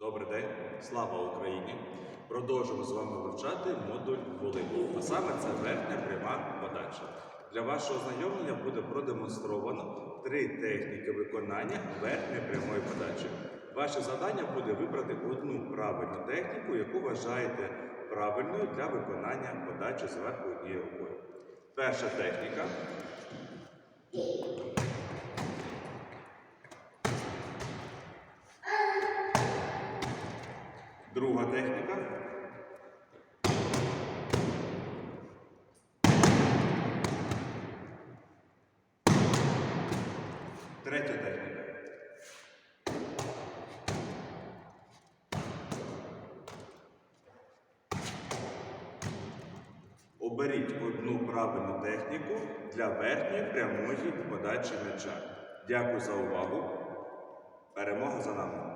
Добрий день, слава Україні! Продовжуємо з вами вивчати модуль волейбол. А саме це верхня пряма подача. Для вашого ознайомлення буде продемонстровано три техніки виконання верхньої прямої подачі. Ваше завдання буде вибрати одну правильну техніку, яку вважаєте правильною для виконання подачі зверху однією рукою. Перша техніка Друга техніка. Третя техніка. Оберіть одну правильну техніку для верхньої прямої подачі м'яча. Дякую за увагу. Перемога за нами.